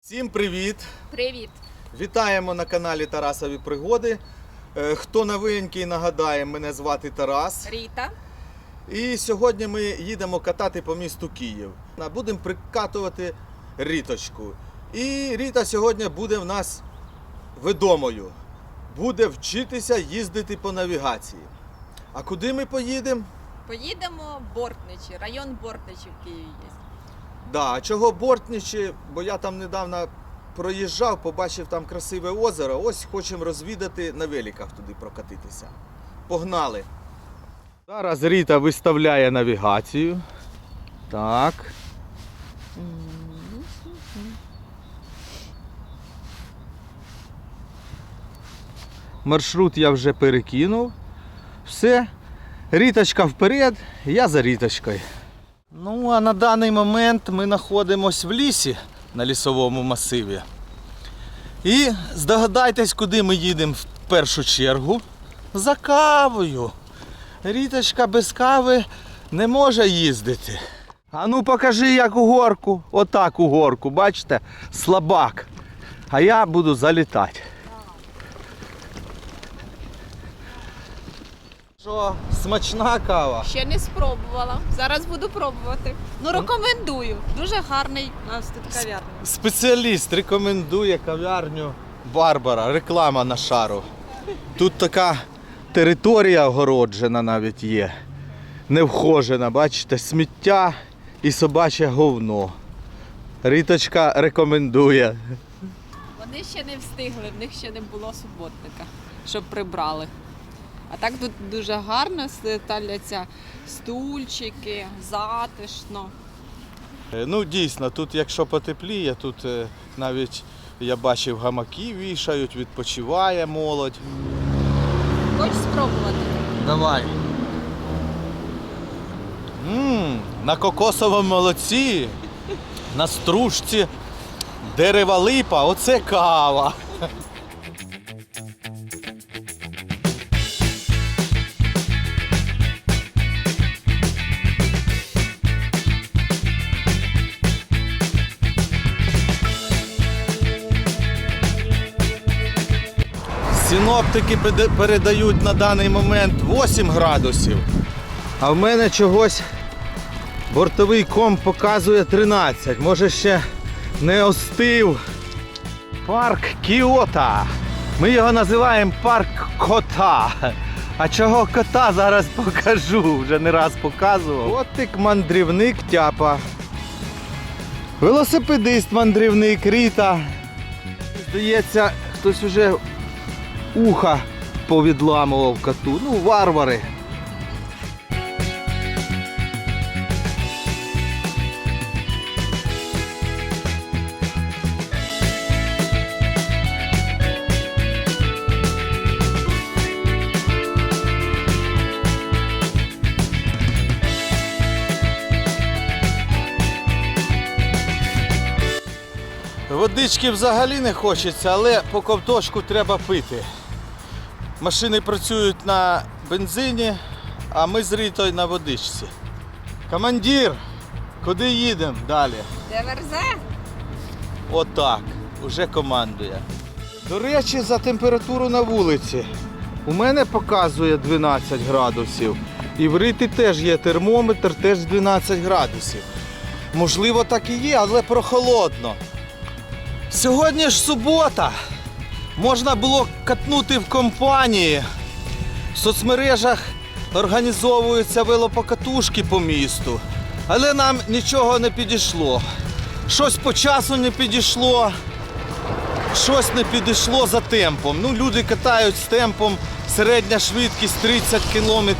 Всім привіт! Привіт! Вітаємо на каналі Тарасові Пригоди. Е, Хто новенький, нагадає, мене звати Тарас. Ріта. І сьогодні ми їдемо катати по місту Київ. Будемо прикатувати Ріточку. І Ріта сьогодні буде в нас ведомою. Буде вчитися їздити по навігації. А куди ми поїдемо? Поїдемо в Бортничі, район Бортничі в Києві є. Да, а чого Бортничі? Бо я там недавно проїжджав, побачив там красиве озеро. Ось хочемо розвідати на великах туди прокатитися. Погнали. Зараз Ріта виставляє навігацію. Так. Маршрут я вже перекинув. Все. Ріточка вперед, я за Ріточкою. Ну, а на даний момент ми знаходимося в лісі на лісовому масиві. І здогадайтесь, куди ми їдемо в першу чергу. За кавою. Ріточка без кави не може їздити. А ну покажи, як у горку. Отак у горку, бачите? Слабак. А я буду залітати. Що, смачна кава? Ще не спробувала. Зараз буду пробувати. Ну рекомендую. Дуже гарний у нас тут кав'ярня. Спеціаліст рекомендує кав'ярню Барбара. Реклама на шару. Тут така територія огороджена навіть є. Не вхожена, бачите, сміття і собаче говно. Ріточка рекомендує. Вони ще не встигли, в них ще не було суботника, щоб прибрали. А так тут дуже гарно ставляться стульчики, затишно. Е, Ну, дійсно, тут якщо потепліє, тут е, навіть я бачив гамаки вішають, відпочиває молодь. Хочеш спробувати? Давай. Мм, на кокосовому молоці, на стружці, дерева липа, оце кава. Синоптики передають на даний момент 8 градусів. А в мене чогось бортовий комп показує 13. Може ще не остив. Парк Кіота. Ми його називаємо парк кота. А чого кота зараз покажу, вже не раз показував. Котик мандрівник тяпа. Велосипедист мандрівник Ріта. Здається, хтось уже уха повідламував коту. Ну, варвари. Водички взагалі не хочеться, але по ковтошку треба пити. Машини працюють на бензині, а ми з Рітою на водичці. Командир, куди їдемо далі? Де верзе? Отак, уже командує. До речі, за температуру на вулиці. У мене показує 12 градусів. І в Риті теж є термометр, теж 12 градусів. Можливо, так і є, але прохолодно. Сьогодні ж субота. Можна було катнути в компанії. В соцмережах організовуються велопокатушки по місту. Але нам нічого не підійшло. Щось по часу не підійшло, щось не підійшло за темпом. Ну, люди катають з темпом середня швидкість 30 км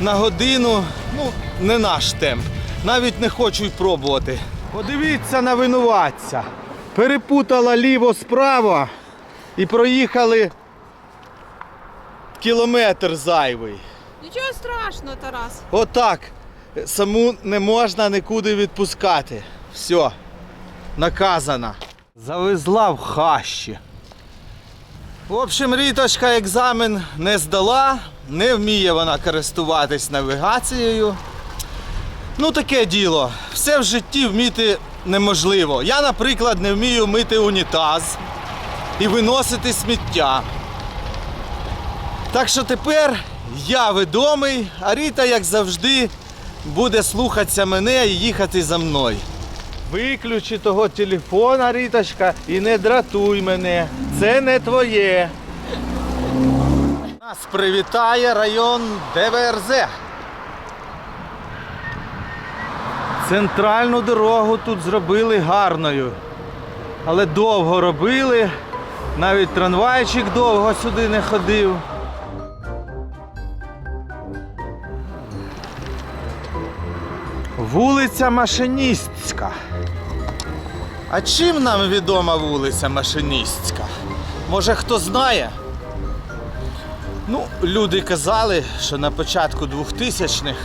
на годину. Ну, не наш темп. Навіть не хочу й пробувати. Подивіться на винуватця. Перепутала ліво-справа і проїхали кілометр зайвий. Нічого страшного, Тарас. Отак. Саму не можна нікуди відпускати. Все. Наказана. Завезла в хащі. В общем, Ріточка екзамен не здала, не вміє вона користуватись навігацією. Ну, таке діло. Все в житті вміти неможливо. Я, наприклад, не вмію мити унітаз і виносити сміття. Так що тепер я відомий, а Ріта, як завжди, буде слухатися мене і їхати за мною. Виключи того телефона, Ріточка, і не дратуй мене. Це не твоє. Нас привітає район ДВРЗ. Центральну дорогу тут зробили гарною. Але довго робили. Навіть трамвайчик довго сюди не ходив. Вулиця Машиністська. А чим нам відома вулиця Машиністська? Може хто знає? Ну, люди казали, що на початку 2000-х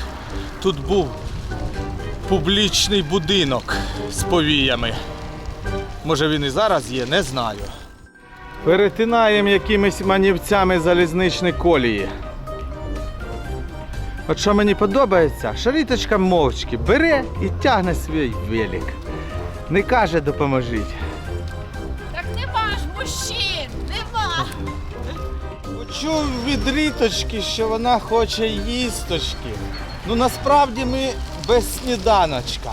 тут був публічний будинок з повіями. Може він і зараз є, не знаю. Перетинаємо якимись манівцями залізничні колії. От що мені подобається, шаріточка мовчки бере і тягне свій велик. Не каже допоможіть. Так нема ж мужчин, нема. Почув від ріточки, що вона хоче їсточки. Ну насправді ми без сніданочка.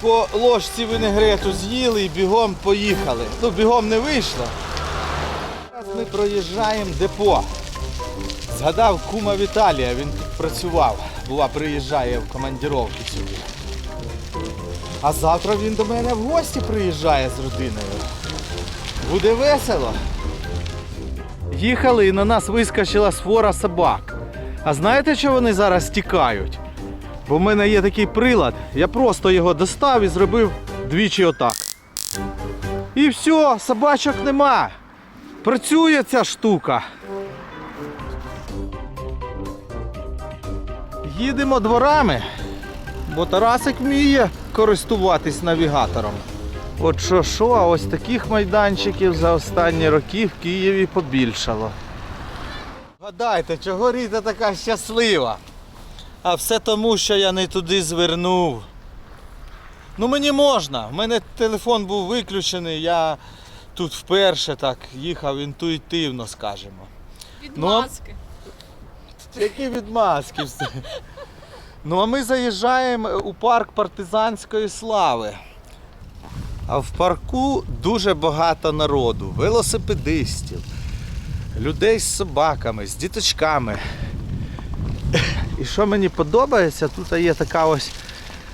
По ложці винегрету з'їли і бігом поїхали. Ну, бігом не вийшло. Зараз ми проїжджаємо депо. Згадав кума Віталія, він тут працював. Бува, приїжджає в командіровки сюди. А завтра він до мене в гості приїжджає з родиною. Буде весело. Їхали і на нас вискочила свора собак. А знаєте, що вони зараз тікають? Бо в мене є такий прилад, я просто його достав і зробив двічі отак. І все, собачок нема. Працює ця штука. Їдемо дворами, бо Тарасик вміє користуватись навігатором. От що що, а ось таких майданчиків за останні роки в Києві побільшало. Гадайте, чого Ріта така щаслива? А все тому, що я не туди звернув. Ну мені можна. У мене телефон був виключений, я тут вперше так їхав інтуїтивно, скажімо. Від Ну. Які відмазки все. Ну а ми заїжджаємо у парк партизанської слави. А в парку дуже багато народу, велосипедистів, людей з собаками, з діточками. І що мені подобається, тут є така ось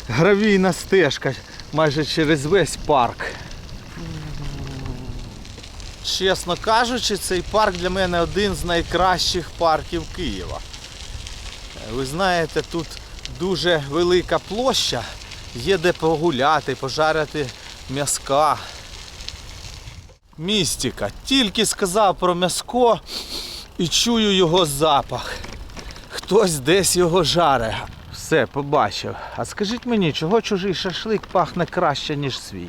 гравійна стежка майже через весь парк. Чесно кажучи, цей парк для мене один з найкращих парків Києва. Ви знаєте, тут дуже велика площа, є де погуляти, пожарити м'яска. Містика. Тільки сказав про м'яско і чую його запах. Хтось десь його жаре. Все, побачив. А скажіть мені, чого чужий шашлик пахне краще, ніж свій?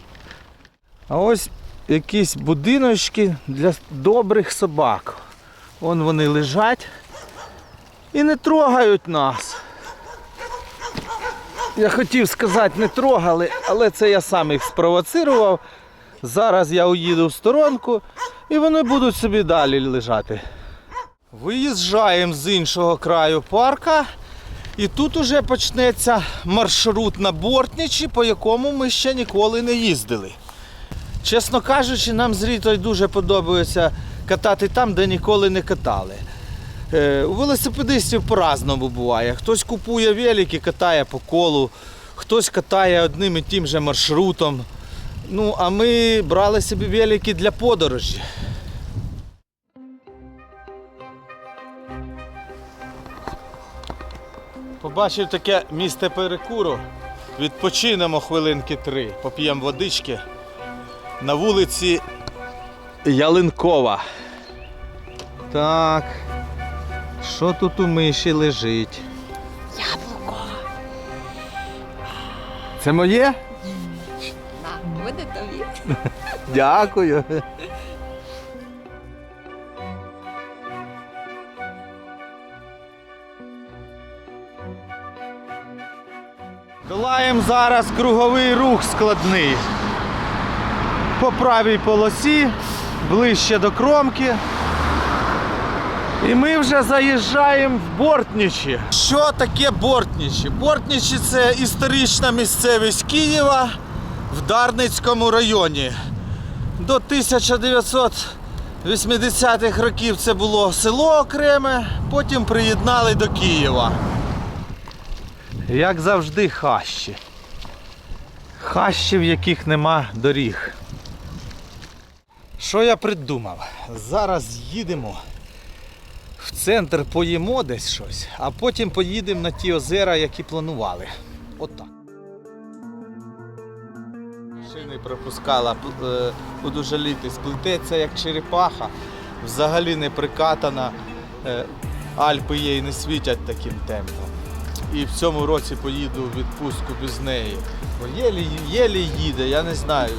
А ось якісь будиночки для добрих собак. Вон вони лежать і не трогають нас. Я хотів сказати, не трогали, але це я сам їх спровоцирував. Зараз я уїду в сторонку і вони будуть собі далі лежати. Виїжджаємо з іншого краю парка. І тут уже почнеться маршрут на Бортничі, по якому ми ще ніколи не їздили. Чесно кажучи, нам з Рітою дуже подобається катати там, де ніколи не катали. Е, у велосипедистів по-разному буває. Хтось купує велики, катає по колу, хтось катає одним і тим же маршрутом. Ну, а ми брали собі велики для подорожі. Побачив таке місце перекуру. Відпочинемо хвилинки три, поп'ємо водички на вулиці Ялинкова. Так. Що тут у миші лежить? Яблуко. Це моє? На, буде тобі. Дякую. Зараз круговий рух складний. По правій полосі, ближче до кромки. І ми вже заїжджаємо в Бортнічі. Що таке Бортнічі? Бортнічі це історична місцевість Києва в Дарницькому районі. До 1980-х років це було село окреме, потім приєднали до Києва. Як завжди, хащі. Хащі, в яких нема доріг. Що я придумав? Зараз їдемо в центр, поїмо десь щось, а потім поїдемо на ті озера, які планували. Отак. Шини пропускала, е, буду жалітись, плететься як черепаха, взагалі не прикатана. Е, Альпи їй не світять таким темпом. І в цьому році поїду в відпустку без неї. Бо єлі, єлі їде, я не знаю.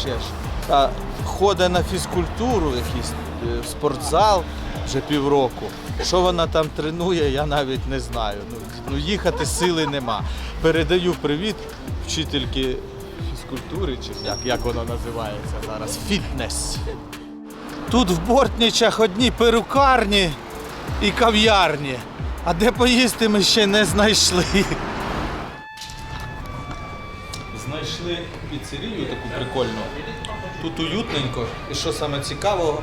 Ще ж. А ходить на фізкультуру, якийсь е, в спортзал вже півроку. Що вона там тренує, я навіть не знаю. Ну, ну їхати сили нема. Передаю привіт вчительки фізкультури, чи як, як воно називається зараз. Фітнес. Тут в Бортнічах одні перукарні і кав'ярні. А де поїсти ми ще не знайшли. Знайшли піцерію таку прикольну. Тут уютненько. І що саме цікавого,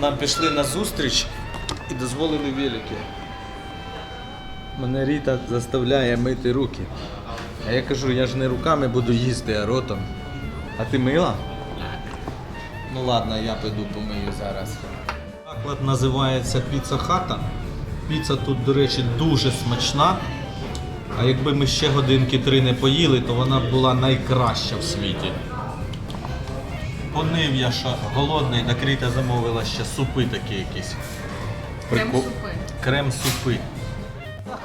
нам пішли на зустріч і дозволили велики. Мене Ріта заставляє мити руки. А я кажу, я ж не руками буду їсти, а ротом. А ти мила? Ну ладно, я піду помию зараз. Заклад називається Піца Хата. Піца тут, до речі, дуже смачна. А якби ми ще годинки три не поїли, то вона б була найкраща в світі. Понив я, що голодний, так Ріта замовила ще супи такі якісь. Крем-супи. Крем-супи.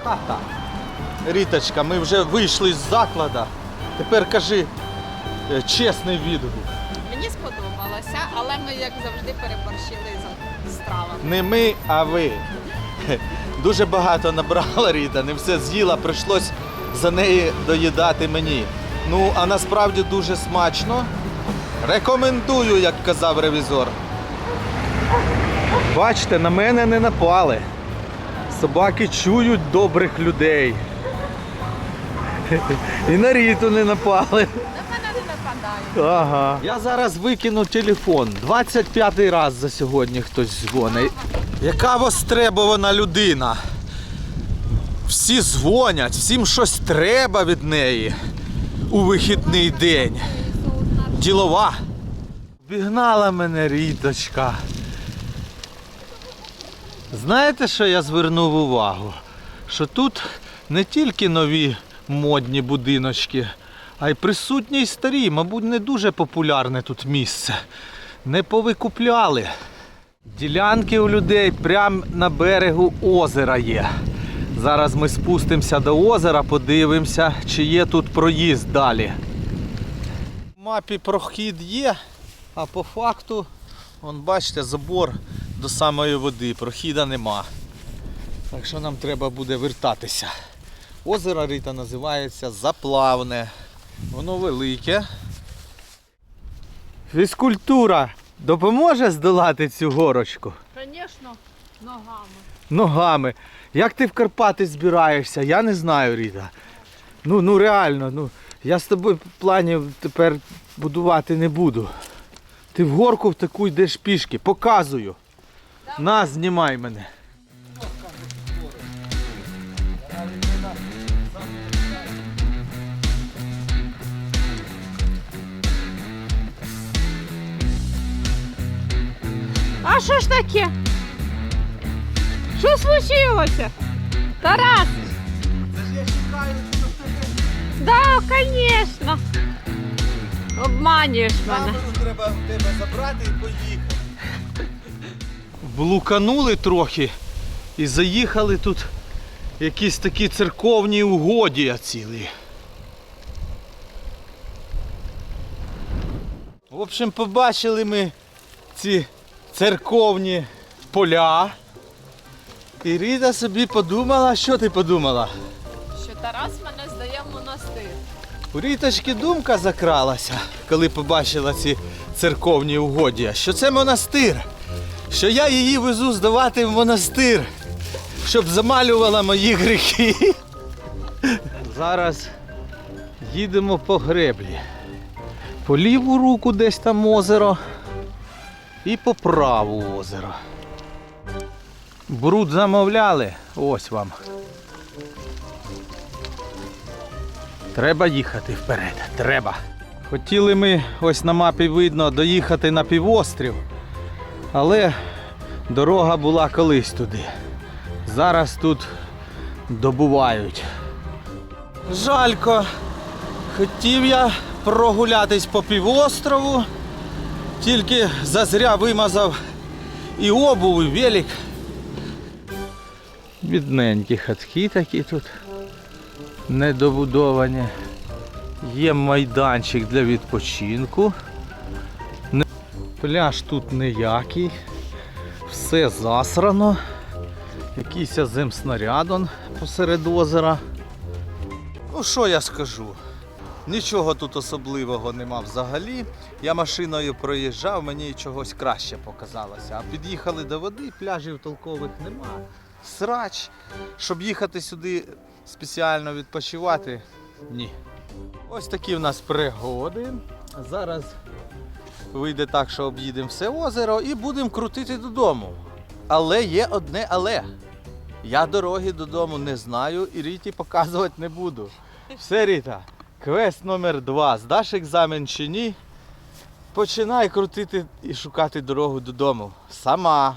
Хата. Ріточка, ми вже вийшли з заклада. Тепер кажи е, чесний відгук. Мені сподобалося, але ми, як завжди, переборщили з стравами. Не ми, а ви. Дуже багато набрала Ріта, не все з'їла, прийшлось за неї доїдати мені. Ну, а насправді дуже смачно. Рекомендую, як казав ревізор. Бачите, на мене не напали. Собаки чують добрих людей. І на Ріту не напали. Ага. Я зараз викину телефон. 25-й раз за сьогодні хтось дзвонить. Яка востребована людина. Всі дзвонять, всім щось треба від неї у вихідний день. Ділова. Бігнала мене ріточка. Знаєте, що я звернув увагу? Що тут не тільки нові модні будиночки, а й присутні й старі, мабуть, не дуже популярне тут місце. Не повикупляли. Ділянки у людей прямо на берегу озера є. Зараз ми спустимося до озера, подивимося, чи є тут проїзд далі. В мапі прохід є, а по факту, вон бачите, забор до самої води, прохіда нема. Так що нам треба буде вертатися. Озеро Рита називається Заплавне. Воно велике. Фізкультура допоможе здолати цю горочку Звісно, ногами. ногами. Як ти в Карпати збираєшся, я не знаю, Ріда. Ну, ну реально, ну, я з тобою планів тепер будувати не буду. Ти в горку в таку йдеш пішки, показую. На, знімай мене. А що ж таке? Що случилося? Тарас! Да, звісно. Обманюєш мене. треба в тебе забрати і поїхати. Блуканули трохи і заїхали тут якісь такі церковні угодія цілі. В общем, побачили ми ці церковні поля. І Ріта собі подумала, що ти подумала? Що Тарас мене здає в монастир. У Ріточки думка закралася, коли побачила ці церковні угоддя, що це монастир, що я її везу здавати в монастир, щоб замалювала мої гріхи. Зараз їдемо по греблі. По ліву руку десь там озеро і по праву озеро. Бруд замовляли, ось вам. Треба їхати вперед. Треба. Хотіли ми, ось на мапі видно, доїхати на півострів, але дорога була колись туди. Зараз тут добувають. Жалько. Хотів я прогулятись по півострову, тільки зазря вимазав і обув, і велик. Бідненькі хатки такі тут недобудовані. Є майданчик для відпочинку. Пляж тут ніякий. Все засрано. Якийсь земснарядон посеред озера. Ну що я скажу? Нічого тут особливого нема взагалі. Я машиною проїжджав, мені чогось краще показалося. А під'їхали до води, пляжів толкових нема. Срач. Щоб їхати сюди спеціально відпочивати. Ні. Ось такі в нас пригоди. Зараз вийде так, що об'їдемо все озеро і будемо крутити додому. Але є одне але. Я дороги додому не знаю і Ріті показувати не буду. Все, Ріта, квест номер два. Здаш екзамен чи ні? Починай крутити і шукати дорогу додому. Сама.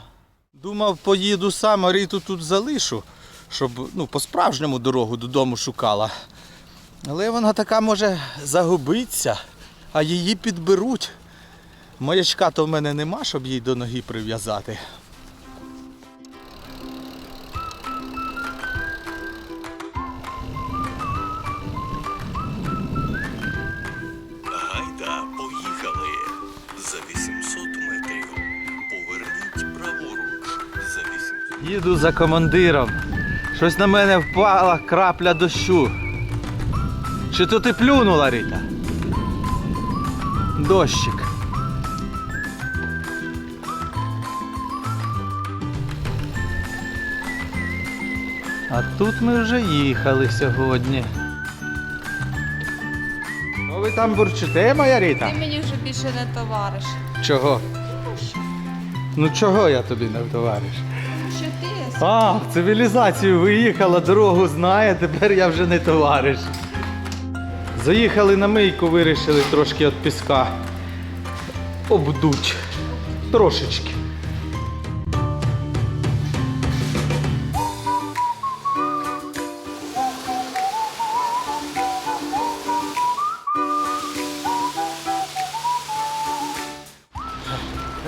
Думав, поїду сам, а Ріту тут залишу, щоб ну, по-справжньому дорогу додому шукала. Але вона така може загубитися, а її підберуть. Маячка то в мене нема, щоб їй до ноги прив'язати. Їду за командиром. Щось на мене впала крапля дощу. Чи то ти плюнула, Ріта? Дощик. А тут ми вже їхали сьогодні. Що ви там бурчите, моя Ріта? Ти мені вже більше не товариш. Чого? Ну чого я тобі не товариш? А, в цивілізацію виїхала, дорогу знає, тепер я вже не товариш. Заїхали на мийку, вирішили трошки від піска обдуть. Трошечки.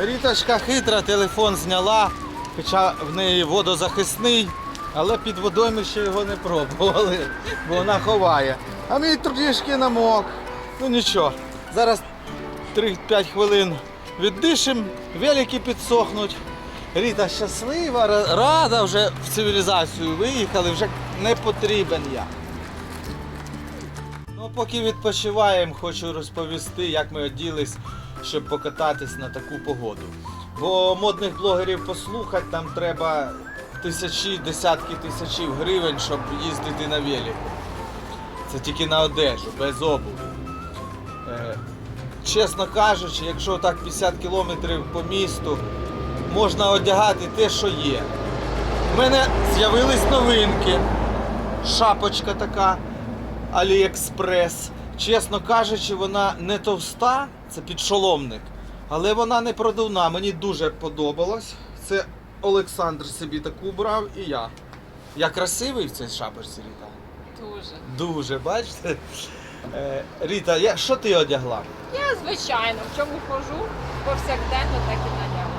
Ріточка хитра, телефон зняла, хоча в неї водозахисний, але під водою ми ще його не пробували, бо вона ховає. А мій трішки намок. Ну нічого, зараз 3-5 хвилин віддишимо, велики підсохнуть. Ріта щаслива, рада вже в цивілізацію виїхали, вже не потрібен я. Ну, поки відпочиваємо, хочу розповісти, як ми оділись, щоб покататись на таку погоду. Бо модних блогерів послухати, там треба тисячі, десятки тисячів гривень, щоб їздити на велику. Це тільки на одежу, без обуви. Е, чесно кажучи, якщо так 50 кілометрів по місту, можна одягати те, що є. У мене з'явились новинки. Шапочка така. Аліекспрес. Чесно кажучи, вона не товста, це підшоломник, але вона не продувна. Мені дуже подобалось. Це Олександр собі таку брав і я. Я красивий в цій шапочці, Ріта? Дуже. Дуже, бачите? Е, Ріта, я, що ти одягла? Я звичайно, в чому хожу, повсякденно так і надягну.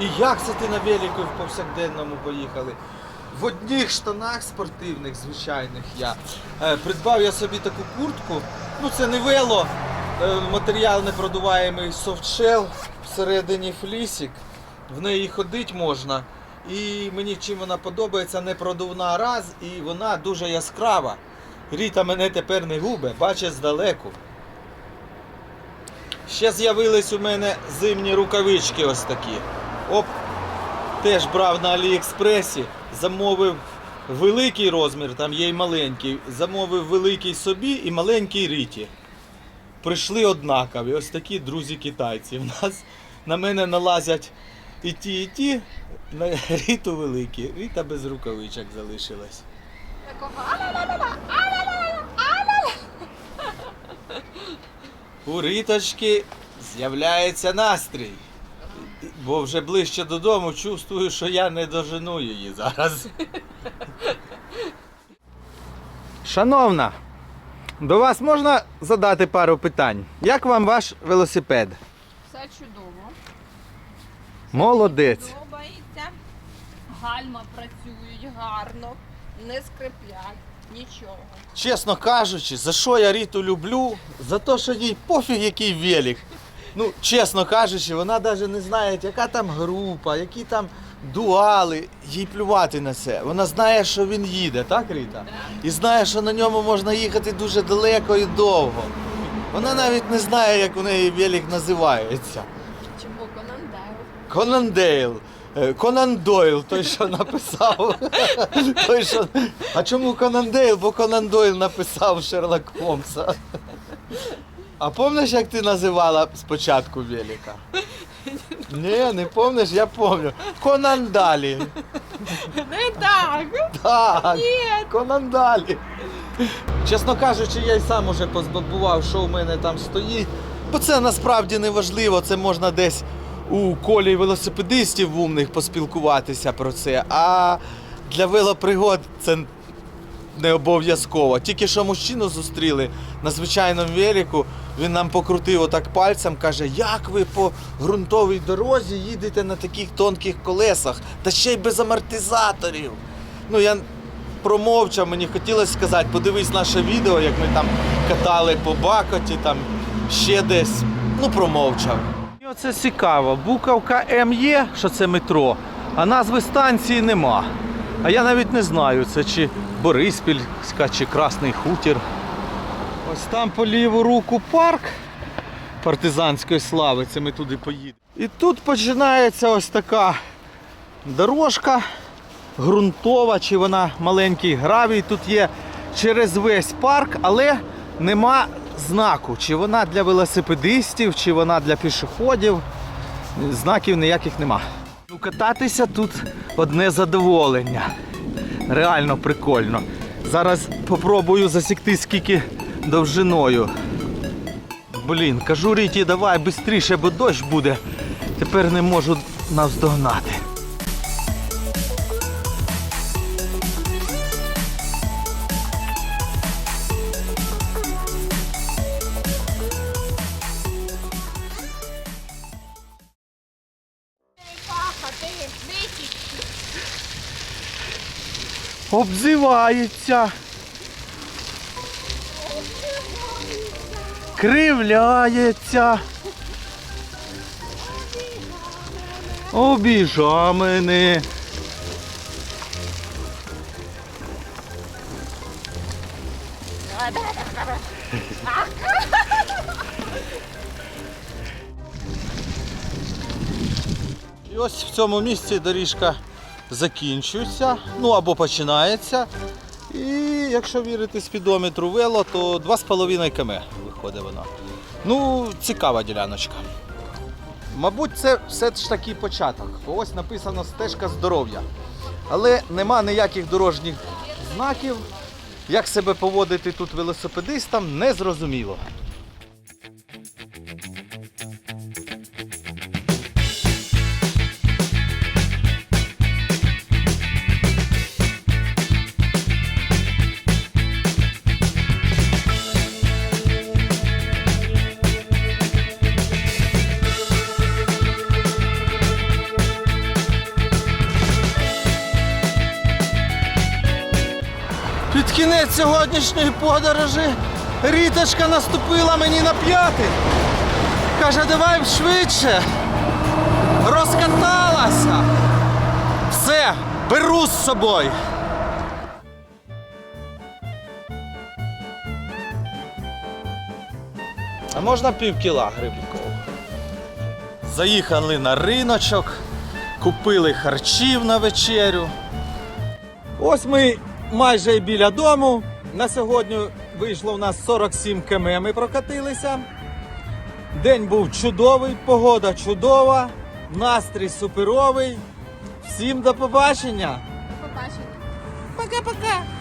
І як це ти на велику в повсякденному поїхали? В одних штанах спортивних, звичайних я. Е, придбав я собі таку куртку. Ну це не вело, матеріал непродуваємий софтшел, всередині флісік. В неї ходити можна. І мені чим вона подобається, непродувна раз, і вона дуже яскрава. Ріта мене тепер не губе, бачить здалеку. Ще з'явились у мене зимні рукавички ось такі. Оп, теж брав на Аліекспресі, замовив великий розмір, там є й маленький. Замовив великий собі і маленький Ріті. Прийшли однакові, ось такі друзі китайці. У нас на мене налазять і ті, і ті. На Ріту великі, Ріта без рукавичок залишилась. У Ріточки з'являється настрій. Бо вже ближче додому чувствую, що я не дожену її зараз. Шановна, до вас можна задати пару питань. Як вам ваш велосипед? Все чудово. Молодець. Подобається. Гальма працюють гарно, не скриплять, нічого. Чесно кажучи, за що я Ріту люблю? За те, що їй пофіг який велик. Ну, чесно кажучи, вона навіть не знає, яка там група, які там дуали. Їй плювати на це. Вона знає, що він їде, так, Ріта? І знає, що на ньому можна їхати дуже далеко і довго. Вона навіть не знає, як у неї велик називається. Чому Конандел? Конан Дейл. Е, Конан Дойл, той, що написав. той, що... А чому Конан Дейл? Бо Конан Дойл написав Шерлок Холмса. А пам'ятаєш, як ти називала спочатку Велика? Ні, не пам'ятаєш, я пам'ятаю. Конан Далі. Не так! Так, Ні! Конан Далі. Чесно кажучи, я й сам уже позбавував, що у мене там стоїть. Бо це насправді не важливо, це можна десь у колі велосипедистів умних поспілкуватися про це. А для велопригод це не обов'язково. Тільки що мужчину зустріли на звичайному велику, він нам покрутив отак пальцем, каже, як ви по ґрунтовій дорозі їдете на таких тонких колесах, та ще й без амортизаторів. Ну я промовчав, мені хотілося сказати, подивись наше відео, як ми там катали по Бакоті, там ще десь. Ну, промовчав. І оце цікаво. Буковка М є, що це метро, а назви станції нема. А я навіть не знаю, це чи Бориспільська, чи Красний Хутір. Ось там по ліву руку парк партизанської слави, це ми туди поїдемо. І тут починається ось така дорожка ґрунтова, чи вона маленький гравій тут є через весь парк, але нема знаку, чи вона для велосипедистів, чи вона для пішоходів. Знаків ніяких нема. Кататися тут одне задоволення. Реально прикольно. Зараз попробую засікти скільки довжиною. Блін, кажу Ріті, давай швидше, бо дощ буде. Тепер не можу наздогнати. Обзивається. Кривляється. Обіжа мене. І ось в цьому місці доріжка закінчується, ну або починається. І якщо вірити спідометру вело, то 2,5 км виходить воно. Ну, цікава діляночка. Мабуть, це все ж таки початок. Ось написано стежка здоров'я. Але нема ніяких дорожніх знаків. Як себе поводити тут велосипедистам, не зрозуміло. сьогоднішньої подорожі Ріточка наступила мені на п'яти. Каже, давай швидше. Розкаталася. Все, беру з собою. А можна пів кіла грибків? Заїхали на риночок, купили харчів на вечерю. Ось ми майже і біля дому. На сьогодні вийшло у нас 47 км. Ми прокатилися. День був чудовий, погода чудова, настрій суперовий. Всім до побачення! Побачення. Пока-пока!